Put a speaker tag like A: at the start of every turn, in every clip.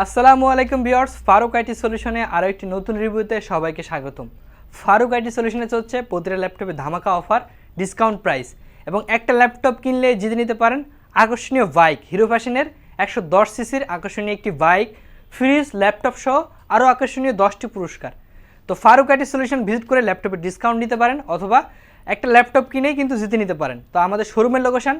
A: আসসালামু আলাইকুম বিয়ার্স ফারুক আইটি সলিউশনে আরও একটি নতুন রিভিউতে সবাইকে স্বাগতম। ফারুক আইটি সলিউশনে চলছে প্রতিটা ল্যাপটপে ধামাকা অফার ডিসকাউন্ট প্রাইস এবং একটা ল্যাপটপ কিনলে জিতে নিতে পারেন আকর্ষণীয় বাইক, হিরো ফ্যাশনের একশো দশ সিসির আকর্ষণীয় একটি বাইক, ফ্রিজ, ল্যাপটপ সহ আরও আকর্ষণীয় দশটি পুরস্কার। তো ফারুক আইটি সলিউশন ভিজিট করে ল্যাপটপে ডিসকাউন্ট নিতে পারেন অথবা একটা ল্যাপটপ কিনেই কিন্তু জিতে নিতে পারেন। তো আমাদের শোরুমের লোকেশন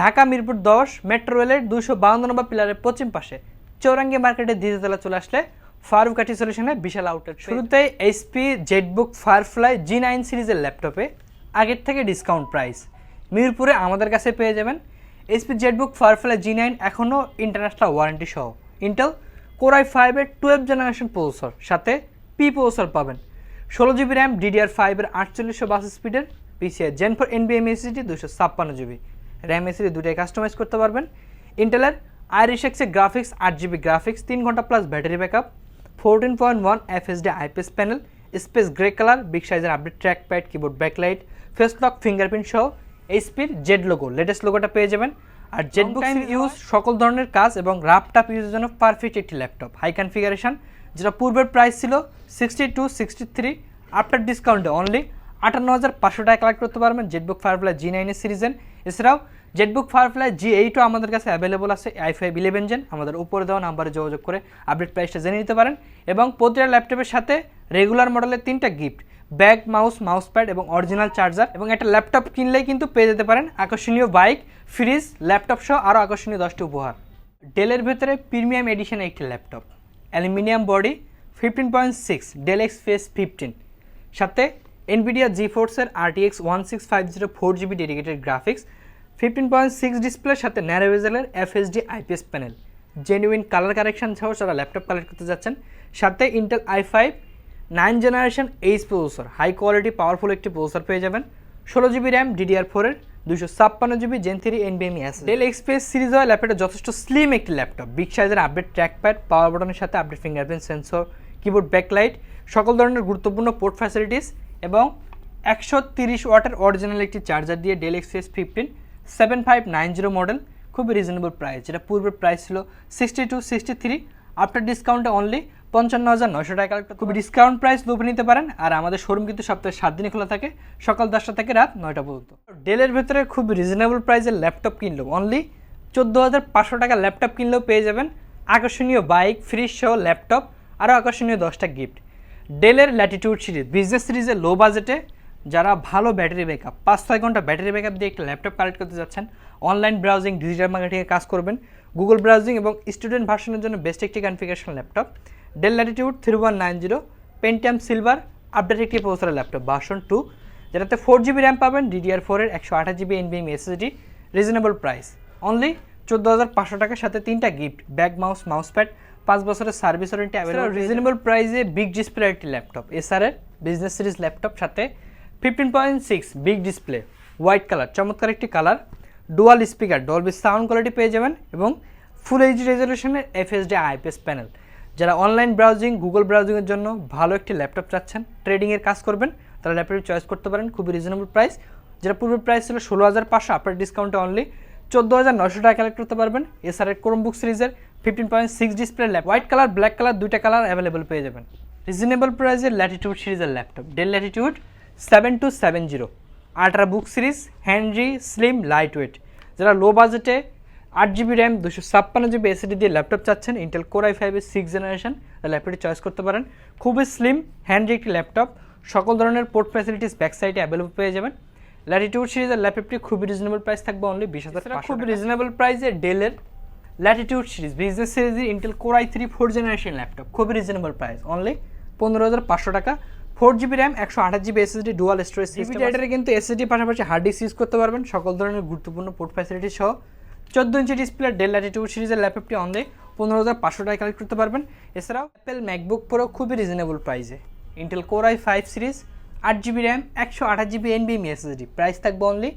A: ঢাকা মিরপুর দশ মেট্রো রেলের দুশো বাউন্ন নম্বর পিলারের পশ্চিম পাশে। চৌরাঙ্গি মার্কেটের দ্বিতীয়তলা চলে আসলে ফারুক আটি সলিউশনে বিশাল আউটলেট শুরুতেই HP ZBook Firefly G nine সিরিজের ল্যাপটপে আগের থেকে ডিসকাউন্ট প্রাইস মিরপুরে আমাদের কাছে পেয়ে যাবেন। HP ZBook Firefly G nine এখনও ইন্টারন্যাশনাল ওয়ারেন্টি সহ। ইন্টেল কোরাই ফাইভের টুয়েলভ জেনারেশন প্রসেসর সাথে পি প্রসেসর পাবেন। ষোলো জিবি র্যাম ডিডিআর ফাইভের আটচল্লিশশো বাস স্পিডের পিসিআই জেন ফোর এনবিএম এসিডি দুশো ছাপ্পান্ন জিবি র্যাম এসিডি দুটাই কাস্টমাইজ করতে পারবেন। ইন্টেলের আইরিশ এক্সে গ্রাফিক্স আট জিবি গ্রাফিক্স তিন ঘণ্টা plus battery backup fourteen point one FHD IPS panel space grey colour big সাইজের update track pad keyboard backlight face lock fingerprint সহ এইচপির জেড লোগো লেটেস্ট লোগোটা পেয়ে যাবেন। আর জেড টাইম ইউজ সকল ধরনের কাজ এবং রাপটাপ ইউজের জন্য পারফেক্ট একটি ল্যাপটপ হাই কনফিগারেশন যেটা পূর্বের প্রাইস ছিল sixty two sixty three after ডিসকাউন্টে অনলি আটান্ন হাজার পাঁচশো টাকা কালেক্ট করতে পারবেন জেটবুক ফায়ারফ্লাই জি নাইনের সিরিজেন এছাড়াও জেটবুক ফায়ারফ্লাই জি এইটও আমাদের কাছে অ্যাভেলেবল আছে আই ফাইভ ইলেভেন জেন আমাদের উপরে দেওয়া নাম্বারে যোগাযোগ করে আপডেট প্রাইসটা জেনে নিতে পারেন এবং প্রতিটা ল্যাপটপের সাথে রেগুলার মডেলের তিনটা gift bag mouse mouse pad এবং অরিজিনাল চার্জার এবং একটা ল্যাপটপ কিনলেই কিন্তু পেয়ে যেতে পারেন আকর্ষণীয় বাইক ফ্রিজ ল্যাপটপ সহ আরও আকর্ষণীয় দশটি উপহার। ডেলের ভেতরে প্রিমিয়াম এডিশনের একটি laptop aluminium body fifteen point six Dell XPS fifteen সাথে এনভিডিয়া জি ফোর্সের RTX one six five zero four GB dedicated graphics fifteen point six ডিসপ্লের সাথে narrow ন্যারোভেজেলের FHD IPS panel. Genuine colour correction সহ যারা ল্যাপটপ কালেক্ট করতে যাচ্ছেন, সাথে Intel i five nine generation H processor high quality powerful একটি processor পেয়ে যাবেন। ষোলো জিবি র্যাম ডিডিআর ফোরের দুশো ছাপ্পান্ন জিবি জেন থ্রি এনবিএমই আছে ডেল এক্সপ্রেস সিরিজ হয় ল্যাপটপটা যথেষ্ট স্লিম একটি ল্যাপটপ বিগ সাইজের আপডেট ট্র্যাকপ্যাড পাওয়ার বাটনের সাথে update fingerprint sensor keyboard backlight সকল ধরনের গুরুত্বপূর্ণ পোর্ট ফ্যাসিলিটিস এবং একশো তিরিশ ওয়াটের অরিজিনাল একটি চার্জার দিয়ে Dell XPS fifteen seven five nine zero model খুবই রিজনেবল প্রাইস যেটা পূর্বের প্রাইস ছিল sixty two sixty three after ডিসকাউন্টে অনলি পঞ্চান্ন হাজার নশো টাকা। খুবই ডিসকাউন্ট প্রাইস লোভে নিতে পারেন। আর আমাদের শোরুম কিন্তু সপ্তাহে সাত দিনে খোলা থাকে, সকাল দশটা থেকে রাত নয়টা পর্যন্ত। ডেলের ভেতরে খুব রিজনেবল প্রাইসের ল্যাপটপ কিনলেও অনলি চোদ্দ হাজার পাঁচশো টাকা ল্যাপটপ কিনলেও পেয়ে যাবেন। আকর্ষণীয় বাইক ফ্রিজ সহ ল্যাপটপ আরও আকর্ষণীয় দশটা গিফট ডেলের ল্যাটিটিউড সিরিজ বিজনেস সিরিজে লো বাজেটে যারা ভালো ব্যাটারি ব্যাকআপ পাঁচ ছয় ঘণ্টা ব্যাটারি ব্যাকআপ দিয়ে একটা ল্যাপটপ কালেক্ট করতে যাচ্ছেন অনলাইন ব্রাউজিং ডিজিটাল মার্কেটিংয়ে কাজ করবেন গুগল ব্রাউজিং এবং স্টুডেন্ট ভার্সনের জন্য বেস্ট একটি configuration laptop Dell Latitude three one nine zero Pentium silver update একটি প্রসেসরের ল্যাপটপ ভার্সন টু যেটাতে ফোর জিবি র্যাম পাবেন ডিডিআর ফোরের একশো আঠাশ জিবি এনবিএম এসএসডি রিজনেবল প্রাইস অনলি চোদ্দ হাজার পাঁচশো টাকার সাথে তিনটা gift bag mouse mouse pad পাঁচ বছরের সার্ভিস ওয়ারেন্টি অ্যাভেলেবল রিজনেবল প্রাইসে বিগ ডিসপ্লে একটি ল্যাপটপ এসআরের বিজনেস সিরিজ ল্যাপটপ সাথে fifteen point six big display white colour চমৎকার একটি colour dual speaker Dolby sound quality পেয়ে যাবেন এবং ফুল এইচডি রেজলিউশনের এফএসডি আইপিএস প্যানেল যারা অনলাইন ব্রাউজিং গুগল ব্রাউজিংয়ের জন্য ভালো একটি ল্যাপটপ চাচ্ছেন ট্রেডিংয়ের কাজ করবেন, তারা ল্যাপটপ চয়েস করতে পারেন, খুবই রিজনেবল প্রাইস যেটা পূর্বের প্রাইস ছিল ষোলো হাজার পাঁচশো, আপনার ডিসকাউন্টে অনলি চোদ্দ হাজার নশো টাকা কালেক্ট করতে পারবেন। এছাড়া ক্রোমবুক সিরিজের fifteen point six display lap white colour black colour দুইটা কালার অ্যাভেলেবল পেয়ে যাবেন। রিজনেবল প্রাইসের ল্যাটিটিউড সিরিজের laptop Dell Latitude seven two seven zero ultra book series handy slim light weight যারা লো বাজেটে আট জিবি র্যাম দুশো ছাপ্পান্ন জিবি এসিডি দিয়ে ল্যাপটপ চাচ্ছেন ইন্টেল কোর আই ফাইভের সিক্স জেনারেশন ল্যাপটপটি চয়েস করতে পারেন। খুবই স্লিম হ্যান্ড্রি একটি ল্যাপটপ সকল ধরনের পোর্ট ফ্যাসিলিটিস ব্যাক সাইডে অ্যাভেলেবল পেয়ে যাবেন। ল্যাটিটিউড সিরিজের ল্যাপটপটি খুবই রিজনেবল প্রাইস থাকবে অনলি বিশ হাজার খুব রিজনেবল প্রাইসে ডেলের ল্যাটিটিউড সিরিজ বিজনেস সিরিজের Intel core i three four generation laptop খুবই রিজনেবল প্রাইস অনলি পনেরো হাজার পাঁচশো টাকা। ফোর জিবি র্যাম একশো আঠাশ GB SSD dual storage system এটারে কিন্তু এসএসডি পাশাপাশি হার্ড ডিস্ক ইউজ করতে পারবেন। সকল ধরনের গুরুত্বপূর্ণ পোর্ট ফ্যাসিলিটি সহ। চোদ্দ ইঞ্চি ডিসপ্লে ডেল ল্যাটিটিউড সিরিজের ল্যাপটপটি অনলি পনেরো হাজার পাঁচশো টাকা কালেক্ট করতে পারবেন। এছাড়াও অ্যাপেল ম্যাকবুক প্রো খুবই রিজনেবল প্রাইসে Intel core i five series আট জিবি র্যাম একশো আঠাশ জিবি এনবিএম এসএসডি প্রাইস থাকবে অনলি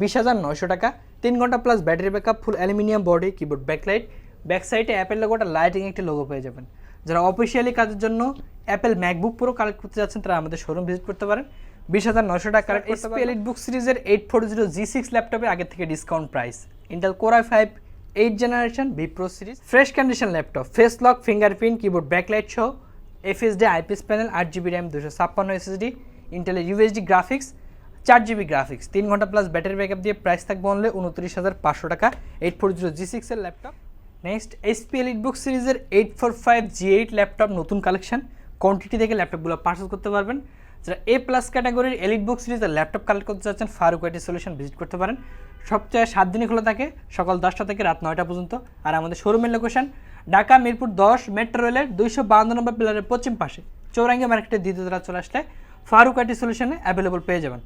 A: বিশ হাজার নয়শো টাকা। তিন ঘণ্টা plus battery backup full aluminium body keyboard backlight back সাইডে অ্যাপেল লোগোটা লাইটিং একটি লোগো পেয়ে যাবেন। যারা অফিসিয়ালি কাজের জন্য অ্যাপেল ম্যাকবুক প্রো কালেক্ট করতে যাচ্ছেন তারা আমাদের শোরুম ভিজিট করতে পারেন। বিশ হাজার নশো টাকা কালেক্ট এলিট বুক সিরিজের eight four zero G six ল্যাপটপে আগে থেকে discount price Intel core i five eight generation vPro series fresh condition laptop face lock fingerprint keyboard backlight সহ এফএসডি আইপিএস প্যানেল আট জিবি র্যাম দুশো ছাপ্পান্ন এসএসডি ইন্টেলের UHD graphics চার GB graphics তিন ঘণ্টা প্লাস ব্যাটারি ব্যাকআপ দিয়ে price থাকবে অনলি উনত্রিশ হাজার পাঁচশো টাকা। এইট ফোর জিরো জি সিক্সের laptop next HP Elite Book সিরিজের eight four five G eight laptop নতুন কালেকশন কোয়ান্টিটি থেকে ল্যাপটপগুলো পারচেস করতে পারবেন। যারা এ প্লাস ক্যাটাগরির এলিট বুক সিরিজের ল্যাপটপ কালেক্ট করতে চাচ্ছেন ফারুক আইটি সলিউশন ভিজিট করতে পারেন। সপ্তাহে সাত দিনই খোলা থাকে, সকাল দশটা থেকে রাত নয়টা পর্যন্ত। আর আমাদের শোরুমের লোকেশন ঢাকা, মিরপুর দশ মেট্রো রেলের দুইশো বাহান্ন নম্বর পিলারের পশ্চিম পাশে। চৌরাঙ্গি মার্কেটের দ্বিতীয় তলা চলে আসলে ফারুক আইটি সলিউশনে অ্যাভেলেবল পেয়ে যাবেন।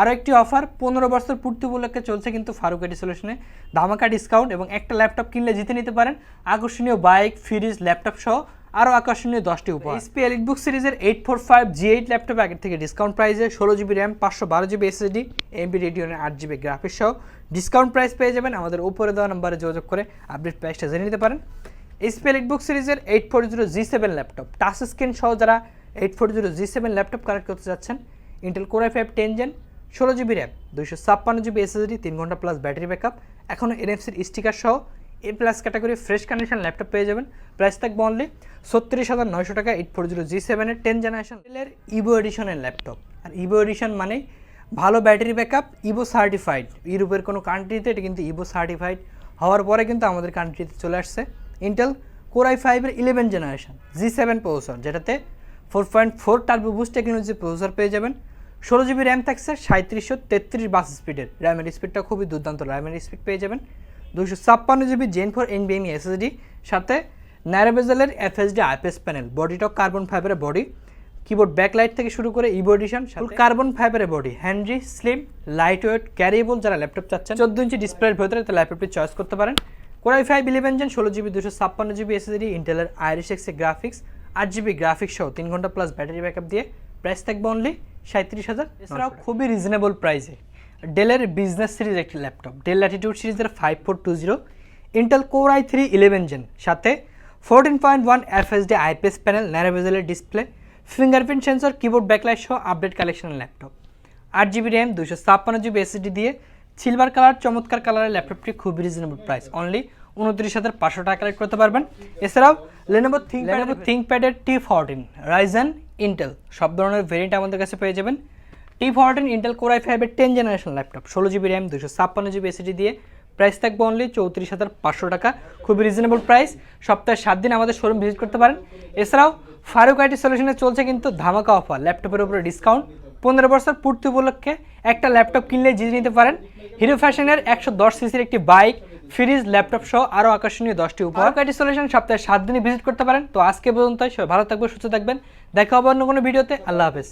A: আরও একটি অফার পনেরো বছর পূর্তি উপলক্ষে চলছে কিন্তু ফারুক আইটি সলিউশনে ধামাকা ডিসকাউন্ট এবং একটা ল্যাপটপ কিনলে জিতে নিতে পারেন। আকর্ষণীয় বাইক ফ্রিজ ল্যাপটপ সহ আরও আকর্ষণীয় দশটি উপহার। এসপি এলিট বুক সিরিজের eight four five G eight laptop আগের থেকে ডিসকাউন্ট প্রাইসে ষোলো জিবি র্যাম পাঁচশো বারো জিবি এসএসডি এমবি রেডিওনের আট জিবি গ্রাফিক্স সহ ডিসকাউন্ট প্রাইস পেয়ে যাবেন আমাদের উপরে দেওয়া নাম্বারে যোগাযোগ করে আপডেট প্রাইসটা জেনে নিতে পারেন। এসপি এলিট বুক সিরিজের eight four zero G seven laptop touch screen সহ যারা eight four zero G seven laptop collect করতে যাচ্ছেন Intel core i five ten gen ষোলো জিবি র্যাম দুইশো ছাপ্পান্ন জিবি এসএসডি তিন ঘণ্টা প্লাস ব্যাটারি ব্যাকআপ এখনও এনএফসির স্টিকার সহ A plus category fresh condition laptop পেয়ে যাবেন। প্রাইস থাকবে অনলি ছত্রিশ হাজার নয়শো টাকা এইট ফোর জিরো জি সেভেনের টেন জেনারেশন এর ইভো এডিশনের ল্যাপটপ আর ইভো এডিশন মানে ভালো ব্যাটারি ব্যাকআপ ইভো সার্টিফাইড ইউরোপের কোনো কান্ট্রিতে এটা কিন্তু ইভো সার্টিফাইড হওয়ার পরে কিন্তু আমাদের কান্ট্রিতে চলে আসছে। ইন্টেল কোরাই ফাইভের eleven generation G seven processor যেটাতে four point four turbo boost technology processor পেয়ে যাবেন। ষোলো জিবি র্যাম থাকছে সাঁত্রিশশো তেত্রিশ বাস স্পিডের র্যামের স্পিডটা খুবই দুর্দান্ত। র্যামের স্পিড পেয়ে যাবেন। দুশো ছাপ্পান্ন জিবি জেন ফোর এনবিএমই এসএসডি সাথে ন্যারোবেজেলের এফএসডি আইপিএস প্যানেল বডিটাও কার্বন ফাইবারের বডি কিবোর্ড ব্যাকলাইট থেকে শুরু করে ইবো এডিশন কার্বন ফাইবারের body handy slim light weight carryable যারা ল্যাপটপ চাচ্ছেন চোদ্দ ইঞ্চি ডিসপ্লের ভেতরে তো ল্যাপটপটি চয়েস করতে পারেন। Core i five eleven gen ষোলো জিবি দুশো ছাপ্পান্ন জিবি এসএসডি ইন্টেলের আইরিশ এক্সে গ্রাফিক্স আট জিবি গ্রাফিক্স সহ তিন ঘণ্টা প্লাস ব্যাটারি ব্যাকআপ দিয়ে প্রাইস থাকবে অনলি সাঁত্রিশ হাজার। এছাড়াও খুবই রিজনেবল প্রাইসে ডেলের বিজনেস সিরিজ একটি ল্যাপটপ ডেল ল্যাটিটিউড সিরিজের five four two zero Intel core i three eleven gen সাথে fourteen point one FHD IPS panel ন্যারোভেজেলের display fingerprint sensor keyboard backlight সহ আপডেট কালেকশনের ল্যাপটপ আট জিবি র্যাম দুশো ছাপ্পান্ন জিবি এসএসডি দিয়ে silver colour চমৎকার কালারের ল্যাপটপটি খুব রিজনেবল প্রাইস অনলি উনত্রিশ হাজার পাঁচশো টাকা কালেক্ট করতে পারবেন। এছাড়াও লেনোভো থিঙ্ক লেনোভো থিঙ্কপ্যাডের টি ফোরটিন রাইজেন ইন্টেল সব ধরনের ভেরিয়েন্ট আমাদের কাছে পেয়ে যাবেন। T fourteen Intel core i ফাইভের টেন জেনারেশন ল্যাপটপ ষোলো জিবি র্যাম দুশো ছাপ্পান্ন জিবি এসএসডি দিয়ে প্রাইস থাকবে অনলি চৌত্রিশ হাজার পাঁচশো টাকা। খুবই রিজনেবল প্রাইস সপ্তাহে সাত দিন আমাদের শোরুম ভিজিট করতে পারেন। এছাড়াও ফারুক আইটি সলিউশনে চলছে কিন্তু ধামাকা অফার ল্যাপটপের উপরে ডিসকাউন্ট পনেরো বছর পূর্তি উপলক্ষে একটা ল্যাপটপ কিনলে জিতে নিতে পারেন। হিরো ফ্যাশনের একশো দশ সিসির একটি বাইক ফ্রিজ ল্যাপটপ সহ আরও আকর্ষণীয় দশটি উপহার। আইটি সলিউশন সপ্তাহে সাত দিনে ভিজিট করতে পারেন। তো আজকে পর্যন্ত সবাই ভালো থাকবেন, সুস্থ থাকবেন। দেখা হবে অন্য কোনো ভিডিওতে। আল্লাহ হাফেজ।